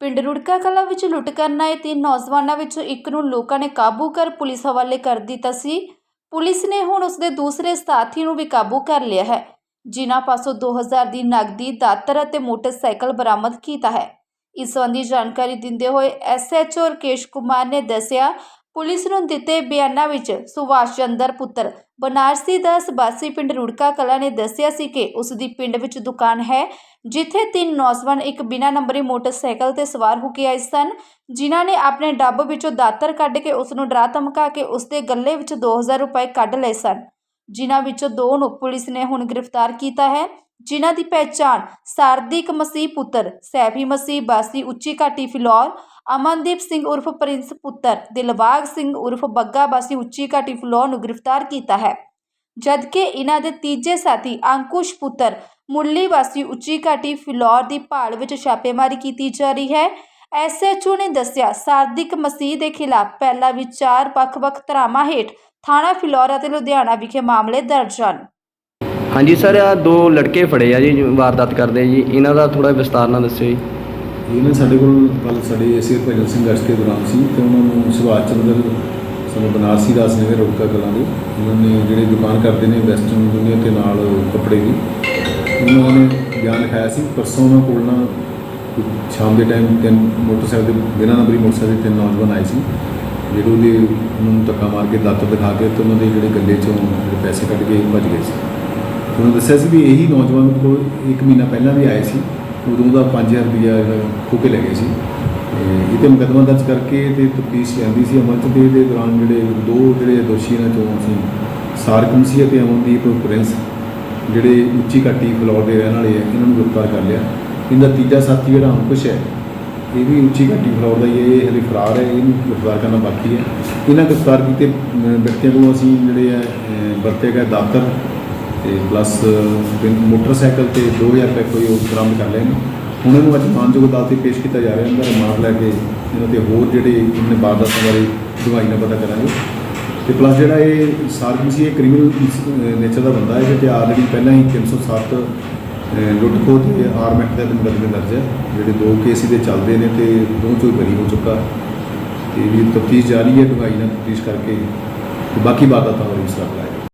ਪਿੰਡ ਰੁੜਕਾ ਕਲਾ ਵਿੱਚ ਲੁੱਟ ਕਰਨ ਆਏ ਤਿੰਨ ਨੌਜਵਾਨਾਂ ਵਿੱਚੋਂ ਇੱਕ ਨੂੰ ਲੋਕਾਂ ਨੇ ਕਾਬੂ ਕਰ ਪੁਲਿਸ ਹਵਾਲੇ ਕਰ ਦਿੱਤਾ ਸੀ। ਪੁਲਿਸ ਨੇ ਹੁਣ ਉਸਦੇ ਦੂਸਰੇ ਸਾਥੀ ਨੂੰ ਵੀ ਕਾਬੂ ਕਰ ਲਿਆ ਹੈ। ਜਿਨ੍ਹਾਂ ਪਾਸੋਂ 2000 ਦੀ ਨਕਦੀ, ਦਾਤਰ ਅਤੇ ਮੋਟਰਸਾਈਕਲ ਬਰਾਮਦ ਕੀਤਾ ਹੈ। ਇਸ ਸੰਬੰਧੀ ਜਾਣਕਾਰੀ ਦਿੰਦੇ ਹੋਏ ਐਸਐਚਓ ਰਕੇਸ਼ ਕੁਮਾਰ ਨੇ ਦੱਸਿਆ ਪੁਲਿਸ ਨੂੰ ਦਿੱਤੇ ਬਿਆਨਾਂ ਵਿੱਚ ਸੁਭਾਸ਼ ਚੰਦਰ ਪੁੱਤਰ। ਬਨਾਰਸੀ ਦਾ ਸਬਾਸੀ ਪਿੰਡ ਰੁੜਕਾ ਕਲਾ ਨੇ ਦੱਸਿਆ ਸੀ ਕਿ ਉਸ ਦੀ ਪਿੰਡ ਵਿੱਚ ਦੁਕਾਨ ਹੈ, ਜਿੱਥੇ ਤਿੰਨ ਨੌਜਵਾਨ ਇੱਕ ਬਿਨਾਂ ਨੰਬਰੀ ਮੋਟਰਸਾਈਕਲ ਤੇ ਸਵਾਰ ਹੋ ਕੇ ਆਏ ਸਨ, ਜਿਨ੍ਹਾਂ ਨੇ ਆਪਣੇ ਡੱਬ ਵਿੱਚੋਂ ਦਾਤਰ ਕੱਢ ਕੇ ਉਸ ਨੂੰ ਡਰਾ ਧਮਕਾ ਕੇ ਉਸ ਦੇ ਗੱਲੇ ਵਿੱਚ 2000 ਰੁਪਏ ਕੱਢ ਲਏ ਸਨ। ਜਿਨ੍ਹਾਂ ਵਿੱਚੋਂ ਦੋ ਨੂੰ ਪੁਲਿਸ ਨੇ ਹੁਣ ਗ੍ਰਿਫਤਾਰ ਕੀਤਾ ਹੈ। ਜਿਨ੍ਹਾਂ ਦੀ ਪਹਿਚਾਣ ਸਾਰਦਿਕ ਮਸੀਹ ਪੁੱਤਰ, ਸੈਫੀ ਮਸੀਹ, ਬਾਸੀ ਉੱਚੀ ਘਾਟੀ ਫਿਲੌਰ, ਅਮਨਦੀਪ ਸਿੰਘ ਉਰਫ ਪ੍ਰਿੰਸ ਪੁੱਤਰ ਦਿਲਬਾਗ ਸਿੰਘ ਉਰਫ ਬੱਗਾ ਬਾਸੀ ਉੱਚੀ ਘਾਟੀ ਫਿਲੌਰ ਨੂੰ ਗ੍ਰਿਫਤਾਰ ਕੀਤਾ ਹੈ। ਜਦਕਿ ਇਹਨਾਂ ਦੇ ਤੀਜੇ ਸਾਥੀ ਅੰਕੁਸ਼ ਪੁੱਤਰ ਮੁੱਲੀ ਵਾਸੀ ਉੱਚੀ ਘਾਟੀ ਫਿਲੌਰ ਦੀ ਭਾਲ ਵਿੱਚ ਛਾਪੇਮਾਰੀ ਕੀਤੀ ਜਾ ਰਹੀ ਹੈ ਐਸਐਚਓ ਨੇ ਦੱਸਿਆ, ਸਾਰਦਿਕ ਮਸੀਹ ਦੇ ਖਿਲਾਫ ਪਹਿਲਾਂ ਵੀ ਚਾਰ ਵੱਖ-ਵੱਖ ਧਰਾਵਾਂ ਹੇਠ ਥਾਣਾ ਫਿਲੌਰ ਅਤੇ ਲੁਧਿਆਣਾ ਵਿਖੇ ਮਾਮਲੇ ਦਰਜ ਹਨ। ਹਾਂਜੀ ਸਰ ਆ ਦੋ ਲੜਕੇ ਫੜੇ ਆ ਜੀ, ਜੋ ਵਾਰਦਾਤ ਕਰਦੇ ਜੀ। ਇਹਨਾਂ ਦਾ ਥੋੜਾ ਵਿਸਤਾਰ ਨਾਲ ਦੱਸਿਓ ਜੀ। ਇਹ ਨਾ ਸਾਡੇ ਕੋਲ ਕੱਲ ਸਾਡੇ ਏਸੀ ਭਜਨ ਸਿੰਘ ਗਸ਼ਟ ਦੇ ਦੌਰਾਨ ਸੀ ਤੇ ਉਹਨਾਂ ਨੂੰ ਸੁਭਾਸ਼ ਚੰਦਰ, ਸਾਨੂੰ ਬਨਾਰਸੀ ਦਾਸ ਨੇ ਰੋਕਾ ਕਲਾਂ ਦੇ। ਉਹਨਾਂ ਨੇ ਜਿਹੜੇ ਦੁਕਾਨ ਕਰਦੇ ਨੇ ਵੈਸਟਰਨ ਦੁਨੀਆ ਤੇ ਨਾਲ ਕੱਪੜੇ ਦੀ, ਉਹਨਾਂ ਨੇ ਬਿਆਨ ਲਿਖਾਇਆ ਸੀ, ਪਰਸੋਂ ਉਹਨਾਂ ਕੋਲ ਨਾ ਕੋਈ ਸ਼ਾਮ ਦੇ ਟਾਈਮ ਤਿੰਨ ਮੋਟਰਸਾਈਕਲ ਦੇ, ਬਿਨਾਂ ਨੰਬਰੀ ਮੋਟਰਸਾਈਕਲ ਦੇ ਤਿੰਨ ਨੌਜਵਾਨ ਆਏ ਸੀ। ਜਿਹੜੇ ਉਹਦੇ, ਉਹਨਾਂ ਨੂੰ ਧੱਕਾ ਮਾਰ ਕੇ ਦਾਤਰ ਦਿਖਾ ਕੇ ਤੇ ਉਹਨਾਂ ਦੇ ਜਿਹੜੇ ਗੱਲੇ ਚੋਂ ਜਿਹੜੇ ਪੈਸੇ ਕੱਢ ਕੇ ਭੱਜ ਗਏ ਸੀ। ਉਹਨਾਂ ਦੱਸਿਆ ਸੀ ਵੀ ਇਹੀ ਨੌਜਵਾਨ ਕੋਲ ਇੱਕ ਮਹੀਨਾ ਪਹਿਲਾਂ ਵੀ ਆਏ ਸੀ ਉਦੋਂ ਦਾ 5000 ਰੁਪਇਆ ਜਿਹੜਾ ਖੋਹ ਕੇ ਲੈ ਗਏ ਸੀ। ਤੇ ਇਹ ਤੇ ਮੁਕੱਦਮਾ ਦਰਜ ਕਰਕੇ ਤੇ ਤਫਤੀਸ਼ ਜਾਂਦੀ ਸੀ ਅਮਲ ਚ ਤੇ ਇਹਦੇ ਦੌਰਾਨ ਜਿਹੜੇ ਦੋ ਜਿਹੜੇ ਦੋਸ਼ੀ ਇਹਨਾਂ ਚੋਂ ਅਸੀਂ ਸਾਰਕਮ ਸੀ ਅਤੇ ਅਮਨਦੀਪ ਪ੍ਰਿੰਸ ਜਿਹੜੇ ਉੱਚੀ ਘਾਟੀ ਫਲੋਰ ਦੇ ਰਹਿਣ ਵਾਲੇ ਆ ਇਹਨਾਂ ਨੂੰ ਗ੍ਰਿਫਤਾਰ ਕਰ ਲਿਆ। ਇਹਦਾ ਤੀਜਾ ਸਾਥੀ ਜਿਹੜਾ ਅੰਕੁਸ਼ ਹੈ ਇਹ ਵੀ ਉੱਚੀ ਘਾਟੀ ਫਲੋਰ ਦਾ ਹੀ ਹੈ ਇਹ ਹਲੇ ਫਰਾਰ ਹੈ ਇਹਨੂੰ ਗ੍ਰਿਫਤਾਰ ਕਰਨਾ ਬਾਕੀ ਹੈ। ਇਹਨਾਂ ਗ੍ਰਿਫਤਾਰ ਕੀਤੇ ਵਿਅਕਤੀਆਂ ਕੋਲੋਂ ਅਸੀਂ ਜਿਹੜੇ ਆ ਅਮ, ਵਰਤੇ ਗਏ ਦਾਤਰ ਤੇ ਪਲੱਸ ਮੋਟਰਸਾਈਕਲ ਤੇ 2000 ਰੁਪਏ ਕੋਈ ਉਹ ਬਰਾਮਦ ਕਰ ਲਏ ਨੇ ਹੁਣ ਇਹਨੂੰ ਅੱਜ ਮਾਨਯੋਗ ਅਦਾਲਤ 'ਤੇ ਪੇਸ਼ ਕੀਤਾ ਜਾ ਰਿਹਾ ਇਹਦਾ ਰਿਮਾਂਡ ਲੈ ਕੇ ਇਹਨਾਂ ਤੇ ਹੋਰ ਜਿਹੜੇ ਇਹਨਾਂ ਵਾਰਦਾਤਾਂ ਬਾਰੇ ਦਵਾਈ ਨਾਲ ਪਤਾ ਕਰਾਂਗੇ। ਤੇ ਪਲੱਸ ਜਿਹੜਾ ਇਹ ਸਾਰਗਮ ਸੀ ਇਹ ਕ੍ਰਿਮੀਨਲ ਨੇਚਰ ਦਾ ਬੰਦਾ ਹੈ ਤੇ ਆ ਆਲਰੇਡੀ ਪਹਿਲਾਂ ਹੀ 307 ਅਹ, ਲੁੱਟ ਖੋਹ ਤੇ ਆਰਮ ਐਕਟ ਦੇ ਮੁਕੱਦਮੇ ਦਰਜ ਹੈ। ਜਿਹੜੇ ਦੋ ਕੇਸ ਇਹਦੇ ਚੱਲਦੇ ਨੇ ਤੇ ਦੋ ਚੋਂ ਬਰੀ ਹੋ ਚੁੱਕਾ। ਤੇ ਵੀ ਤਫਤੀਸ਼ ਜਾਰੀ ਹੈ ਦਵਾਈ ਨਾਲ ਤਫਤੀਸ਼ ਕਰਕੇ ਤੇ ਬਾਕੀ ਵਾਰਦਾਤਾਂ ਬਾਰੇ ਵਿਸਤਾਰ ਲਾਇਆ